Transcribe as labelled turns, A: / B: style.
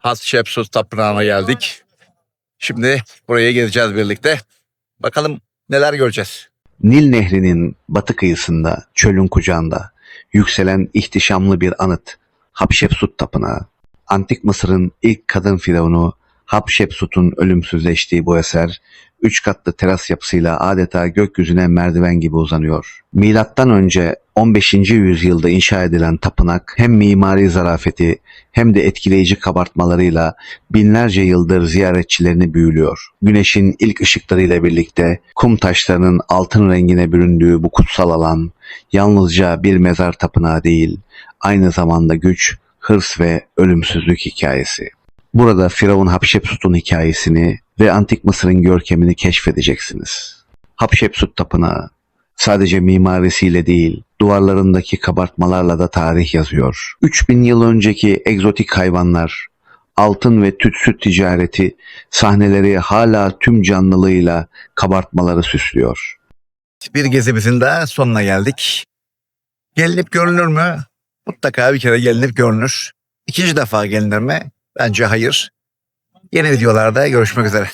A: Hatshepsut Tapınağı'na geldik. Şimdi buraya gezeceğiz birlikte. Bakalım neler göreceğiz.
B: Nil Nehri'nin batı kıyısında, çölün kucağında yükselen ihtişamlı bir anıt Hatshepsut Tapınağı. Antik Mısır'ın ilk kadın firavunu Hatshepsut'un ölümsüzleştiği bu eser, üç katlı teras yapısıyla adeta gökyüzüne merdiven gibi uzanıyor. Milattan önce 15. yüzyılda inşa edilen tapınak hem mimari zarafeti hem de etkileyici kabartmalarıyla binlerce yıldır ziyaretçilerini büyülüyor. Güneşin ilk ışıklarıyla birlikte kum taşlarının altın rengine büründüğü bu kutsal alan yalnızca bir mezar tapınağı değil, aynı zamanda güç, hırs ve ölümsüzlük hikayesi. Burada Firavun Hatshepsut'un hikayesini ve Antik Mısır'ın görkemini keşfedeceksiniz. Hatshepsut Tapınağı sadece mimarisiyle değil, duvarlarındaki kabartmalarla da tarih yazıyor. 3000 yıl önceki egzotik hayvanlar, altın ve tütsü ticareti sahneleri hala tüm canlılığıyla kabartmaları süslüyor.
A: Bir gezimizin de sonuna geldik. Gelinip görünür mü? Mutlaka bir kere gelinip görünür. İkinci defa gelinir mi? Bence hayır. Yeni videolarda görüşmek üzere.